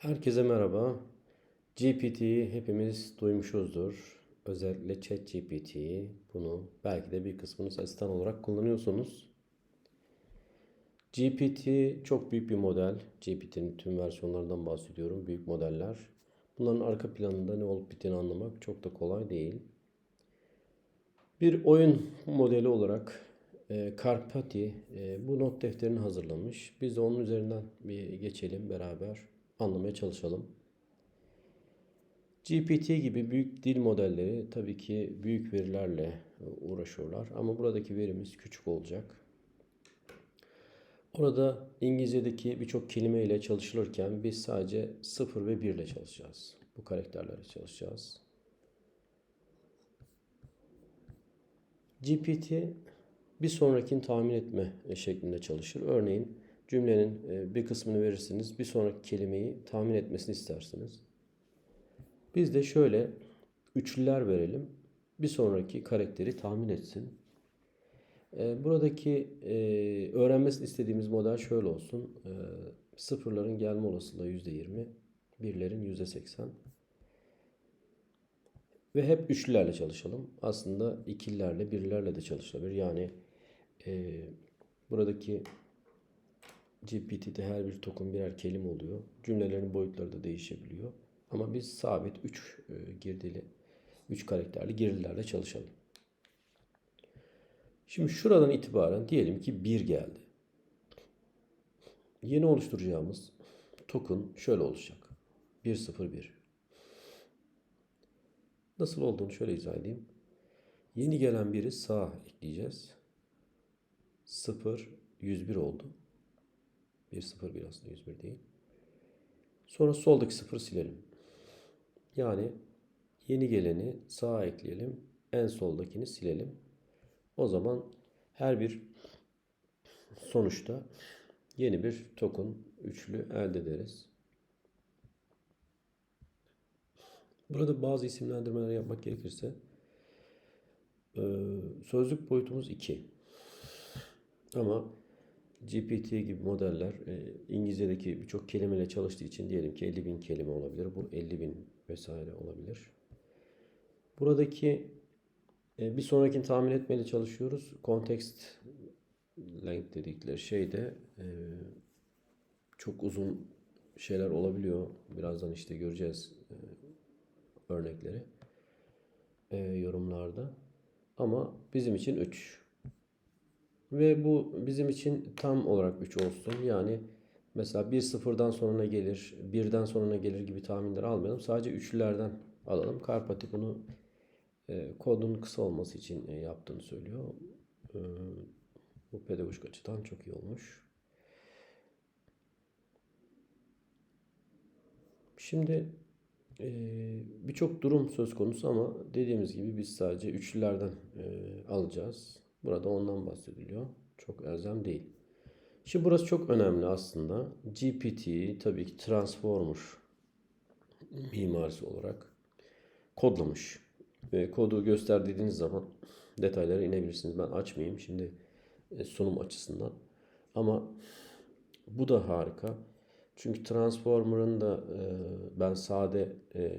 Herkese merhaba. GPT'yi hepimiz duymuşuzdur. Özellikle ChatGPT'yi bunu belki de bir kısmınız asistan olarak kullanıyorsunuz. GPT çok büyük bir model. GPT'nin tüm versiyonlarından bahsediyorum. Büyük modeller. Bunların arka planında ne olup bittiğini anlamak çok da kolay değil. Bir oyun modeli olarak e, Karpati e, bu not defterini hazırlamış. Biz de onun üzerinden bir geçelim beraber anlamaya çalışalım. GPT gibi büyük dil modelleri tabii ki büyük verilerle uğraşıyorlar ama buradaki verimiz küçük olacak. Orada İngilizce'deki birçok kelime ile çalışılırken biz sadece 0 ve 1 ile çalışacağız. Bu karakterlerle çalışacağız. GPT bir sonrakini tahmin etme şeklinde çalışır. Örneğin cümlenin e, bir kısmını verirsiniz, bir sonraki kelimeyi tahmin etmesini istersiniz. Biz de şöyle üçlüler verelim. Bir sonraki karakteri tahmin etsin. E, buradaki e, öğrenmesini istediğimiz model şöyle olsun. Sıfırların gelme olasılığı %20, birlerin %80. Ve hep üçlülerle çalışalım. Aslında ikililerle, birlerle de çalışılabilir. Yani e, buradaki GPT'de her bir token birer kelime oluyor. Cümlelerin boyutları da değişebiliyor. Ama biz sabit 3 e, girdili, 3 karakterli girdilerle çalışalım. Şimdi şuradan itibaren diyelim ki 1 geldi. Yeni oluşturacağımız token şöyle olacak. 101. Nasıl olduğunu şöyle izah edeyim. Yeni gelen biri sağ ekleyeceğiz. 0 101 oldu. 1 0 1 aslında 101 değil. Sonra soldaki 0 silelim. Yani yeni geleni sağa ekleyelim. En soldakini silelim. O zaman her bir sonuçta yeni bir token üçlü elde ederiz. Burada bazı isimlendirmeler yapmak gerekirse sözlük boyutumuz 2. Ama GPT gibi modeller e, İngilizce'deki birçok kelimeyle çalıştığı için diyelim ki 50 bin kelime olabilir. Bu 50 bin vesaire olabilir. Buradaki e, bir sonrakini tahmin etmeye çalışıyoruz. Context length dedikleri şeyde e, çok uzun şeyler olabiliyor. Birazdan işte göreceğiz e, örnekleri e, yorumlarda. Ama bizim için 3. Ve bu bizim için tam olarak 3 olsun. Yani mesela 1 sıfırdan sonra gelir, 1'den sonra gelir gibi tahminleri almayalım. Sadece üçlülerden alalım. Karpati bunu e, kodun kısa olması için e, yaptığını söylüyor. E, bu pedagojik açıdan çok iyi olmuş. Şimdi e, birçok durum söz konusu ama dediğimiz gibi biz sadece üçlülerden e, alacağız. Burada ondan bahsediliyor. Çok elzem değil. Şimdi burası çok önemli aslında. GPT tabii ki Transformer mimarisi olarak kodlamış. Ve kodu göster dediğiniz zaman detaylara inebilirsiniz. Ben açmayayım şimdi e, sunum açısından. Ama bu da harika. Çünkü Transformer'ın da e, ben sade e,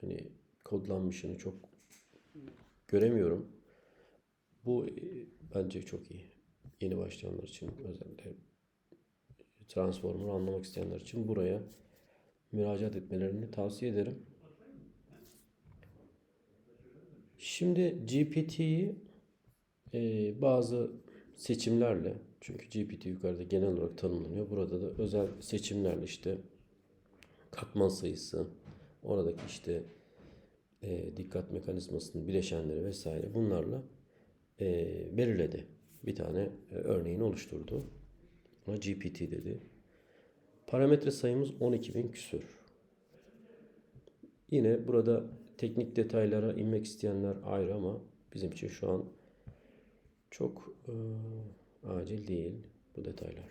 hani kodlanmışını çok göremiyorum. Bu e, bence çok iyi. Yeni başlayanlar için özellikle Transformer'ı anlamak isteyenler için buraya müracaat etmelerini tavsiye ederim. Şimdi GPT'yi e, bazı seçimlerle çünkü GPT yukarıda genel olarak tanımlanıyor. Burada da özel seçimlerle işte katman sayısı, oradaki işte e, dikkat mekanizmasının bileşenleri vesaire bunlarla e, belirledi. Bir tane e, örneğini oluşturdu. Ona GPT dedi. Parametre sayımız 12.000 küsür. Yine burada teknik detaylara inmek isteyenler ayrı ama bizim için şu an çok e, acil değil bu detaylar.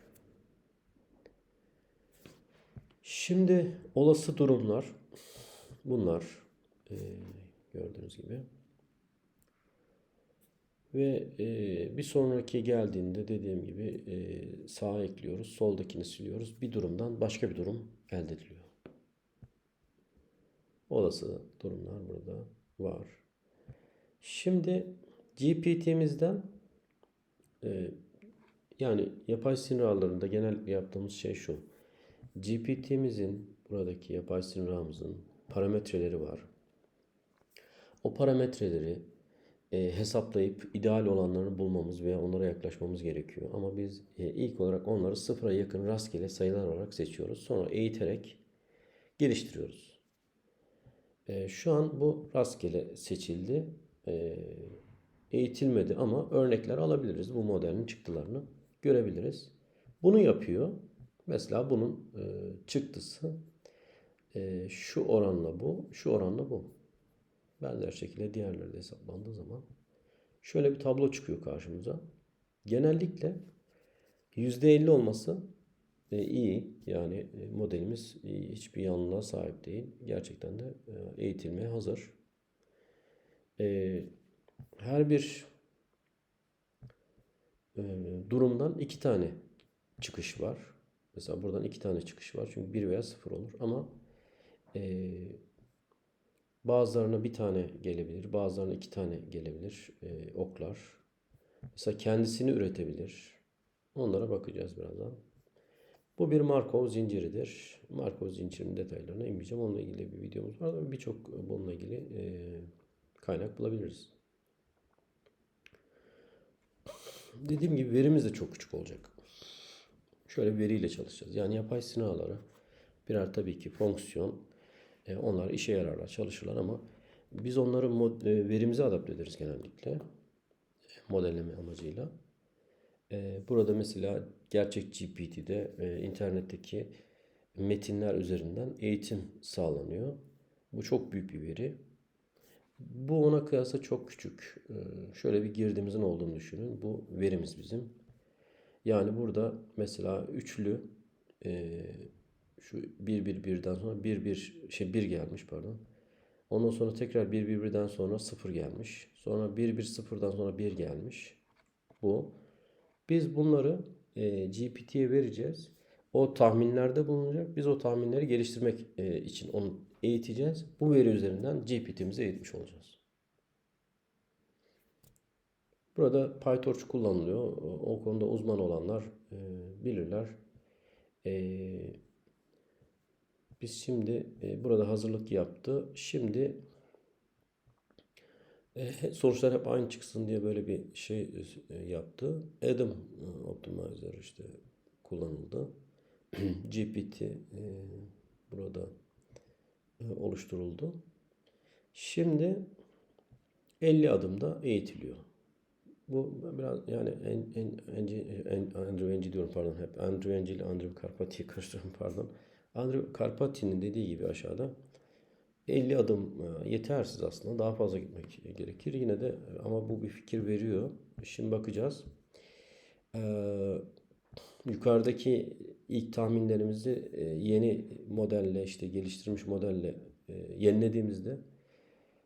Şimdi olası durumlar bunlar e, gördüğünüz gibi. Ve e, bir sonraki geldiğinde dediğim gibi e, sağa ekliyoruz. Soldakini siliyoruz. Bir durumdan başka bir durum elde ediliyor. Olası durumlar burada var. Şimdi GPT'mizden e, yani yapay sinir ağlarında genel yaptığımız şey şu. GPT'mizin buradaki yapay sinir ağımızın parametreleri var. O parametreleri e, hesaplayıp ideal olanlarını bulmamız veya onlara yaklaşmamız gerekiyor. Ama biz e, ilk olarak onları sıfıra yakın rastgele sayılar olarak seçiyoruz. Sonra eğiterek geliştiriyoruz. E, şu an bu rastgele seçildi. E, eğitilmedi ama örnekler alabiliriz. Bu modelin çıktılarını görebiliriz. Bunu yapıyor. Mesela bunun e, çıktısı e, şu oranla bu, şu oranla bu. Benzer şekilde diğerleri de hesaplandığı zaman şöyle bir tablo çıkıyor karşımıza. Genellikle %50 olması e, iyi. Yani e, modelimiz e, hiçbir yanlılığa sahip değil. Gerçekten de eğitilmeye hazır. Her bir durumdan iki tane çıkış var. Mesela buradan iki tane çıkış var. Çünkü bir veya sıfır olur. Ama bazılarına bir tane gelebilir. Bazılarına iki tane gelebilir. E, oklar. Mesela kendisini üretebilir. Onlara bakacağız birazdan. Bu bir Markov zinciridir. Markov zincirinin detaylarına inmeyeceğim. Onunla ilgili bir videomuz var. Birçok bununla ilgili e, kaynak bulabiliriz. Dediğim gibi verimiz de çok küçük olacak. Şöyle bir veriyle çalışacağız. Yani yapay sinir ağları birer tabii ki fonksiyon. E, onlar işe yararlar, çalışırlar ama biz onları mod, e, verimize adapte ederiz genellikle. Modelleme amacıyla. E, burada mesela gerçek GPT'de e, internetteki metinler üzerinden eğitim sağlanıyor. Bu çok büyük bir veri. Bu ona kıyasla çok küçük. Ee, şöyle bir girdimizin olduğunu düşünün. Bu verimiz bizim. Yani burada mesela üçlü e, şu 1 1 1'den sonra 1 1 şey 1 gelmiş pardon. Ondan sonra tekrar 1 1 1'den sonra 0 gelmiş. Sonra 1 1 0'dan sonra 1 gelmiş. Bu. Biz bunları e, GPT'ye vereceğiz. O tahminlerde bulunacak. Biz o tahminleri geliştirmek e, için onu eğiteceğiz. Bu veri üzerinden GPT'mizi eğitmiş olacağız. Burada PyTorch kullanılıyor. O konuda uzman olanlar e, bilirler. E, biz şimdi e, burada hazırlık yaptı. Şimdi e, sonuçlar hep aynı çıksın diye böyle bir şey e, yaptı. Adam e, Optimizer işte kullanıldı. GPT e, burada e, oluşturuldu. Şimdi 50 adımda eğitiliyor. Bu biraz yani en, en, en, Andrew Ng diyorum pardon hep Andrew Ng ile Andrew Karpati'yi karıştırıyorum pardon. Andrew Karpati'nin dediği gibi aşağıda 50 adım e, yetersiz aslında. Daha fazla gitmek gerekir. Yine de ama bu bir fikir veriyor. Şimdi bakacağız. Ee, yukarıdaki ilk tahminlerimizi e, yeni modelle işte geliştirilmiş modelle e, yenilediğimizde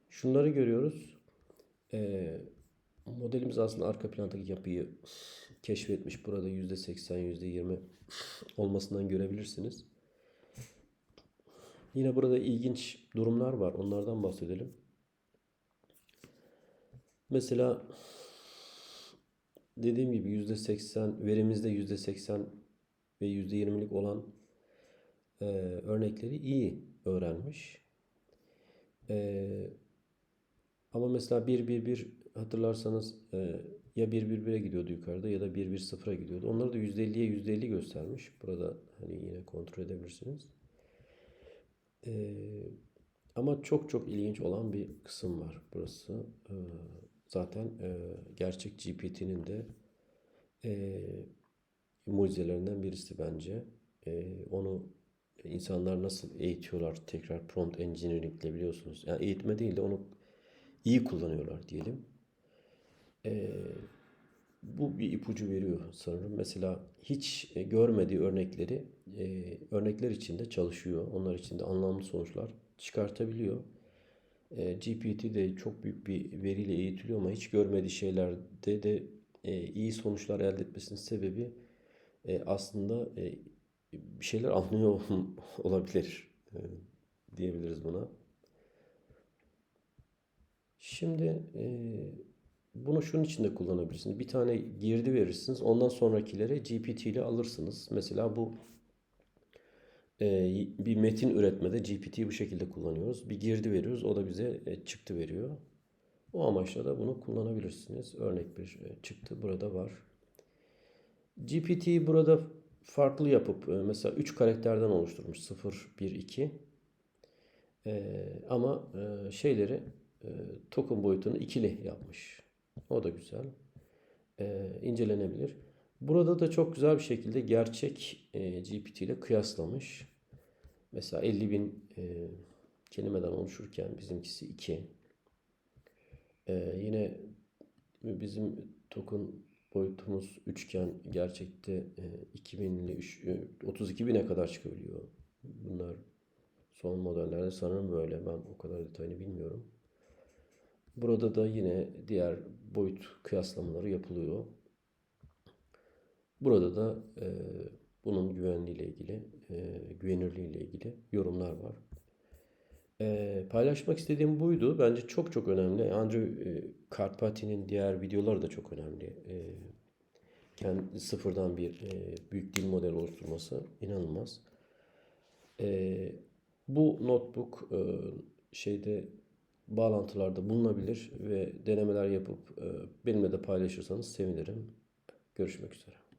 şunları görüyoruz. E, modelimiz aslında arka plandaki yapıyı keşfetmiş. Burada %80, %20 olmasından görebilirsiniz. Yine burada ilginç durumlar var. Onlardan bahsedelim. Mesela dediğim gibi %80 verimizde %80 ve %20'lik olan e, örnekleri iyi öğrenmiş. E, ama mesela 1-1-1 hatırlarsanız e, ya 1-1-1'e gidiyordu yukarıda ya da 1-1-0'a gidiyordu. Onları da %50'ye %50 göstermiş. Burada hani yine kontrol edebilirsiniz. E, ama çok çok ilginç olan bir kısım var burası. E, zaten e, gerçek GPT'nin de e, mucizelerinden birisi bence. E, onu insanlar nasıl eğitiyorlar tekrar prompt engineering ile biliyorsunuz. Yani eğitme değil de onu iyi kullanıyorlar diyelim. E, bu bir ipucu veriyor sanırım. Mesela hiç e, görmediği örnekleri e, örnekler içinde çalışıyor. Onlar içinde anlamlı sonuçlar çıkartabiliyor. E, GPT de çok büyük bir veriyle eğitiliyor ama hiç görmediği şeylerde de e, iyi sonuçlar elde etmesinin sebebi e, aslında e, bir şeyler anlıyor olabilir e, diyebiliriz buna. Şimdi e, bunu şunun için de kullanabilirsiniz. Bir tane girdi verirsiniz. Ondan sonrakileri GPT ile alırsınız. Mesela bu e, bir metin üretmede GPT'yi bu şekilde kullanıyoruz. Bir girdi veriyoruz. O da bize e, çıktı veriyor. O amaçla da bunu kullanabilirsiniz. Örnek bir e, çıktı burada var. GPT'yi burada farklı yapıp e, mesela 3 karakterden oluşturmuş. 0, 1, 2. E, ama e, şeyleri e, token boyutunu ikili yapmış. O da güzel. E, incelenebilir. Burada da çok güzel bir şekilde gerçek e, GPT ile kıyaslamış. Mesela 50 bin e, kelimeden oluşurken bizimkisi 2. E, yine bizim token boyutumuz üçgen gerçekte e, 2000 ile üç- e, 32 bine kadar çıkabiliyor. Bunlar son modellerde sanırım böyle. Ben o kadar detayını bilmiyorum. Burada da yine diğer boyut kıyaslamaları yapılıyor. Burada da e, bunun güvenliğiyle ilgili, e, güvenirliğiyle ilgili yorumlar var. E, paylaşmak istediğim buydu. Bence çok çok önemli. Andrew e, Karpati'nin diğer videoları da çok önemli. E, kendi sıfırdan bir e, büyük dil modeli oluşturması inanılmaz. E, bu notebook e, şeyde bağlantılarda bulunabilir ve denemeler yapıp e, benimle de paylaşırsanız sevinirim. Görüşmek üzere.